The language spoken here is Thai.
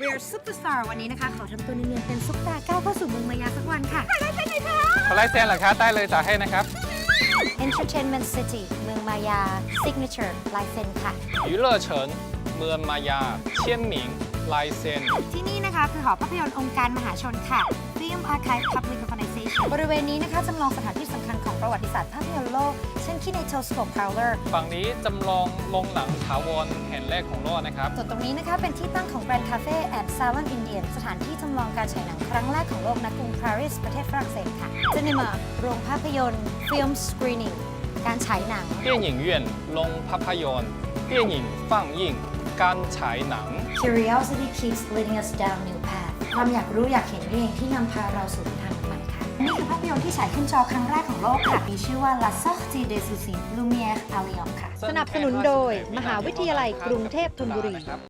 We're superstar วันนี้นะคะ ขอทำตัวเนียนๆเป็นซุปตาก้าวเข้าสู่เมืองมายาสักวันค่ะ ขอลายเซ็นเหรอคะได้เลยจ่ายให้นะครับ Entertainment City เมืองมายา Signature ลายเซ็นค่ะ 娱乐城เมืองมายาเชียนหมิงลายเซ็น ที่นี่นะคะคือหอภาพยนตร์องค์การมหาชนค่ะ Film Archive Public Organization บริเวณนี้นะคะจำลองสถานที่สำคัญของ ประวัติศาสตร์ภาพยนตร์โลก เช่น Kinetoscope Prowler ฝั่งนี้จำลองโรงหนังถาวรแห่งแรกของโลกนะครับ ส่วนตรงนี้นะคะเป็นที่ตั้งของ Grand Cafe and Salon Indian สถานที่จำลองการฉายหนังครั้งแรกของโลกณกรุงปารีสประเทศฝรั่งเศสค่ะ Cinema โรงภาพยนตร์ Film Screening การฉายหนัง 电影院โรงภาพยนตร์电影放映การฉายหนัง Curiosity keeps leading us down new path ความอยากรู้อยากเห็นนี่เองที่นำพาเราสู่ทางใหม่ค่ะ นี่คือภาพยนตร์ที่ฉายขึ้นจอครั้งแรกของโลกค่ะ มีชื่อว่า La Sortie des Usines Lumière a Lyon ค่ะ สนับสนุนโดย มหาวิทยาลัยกรุงเทพธนบุรี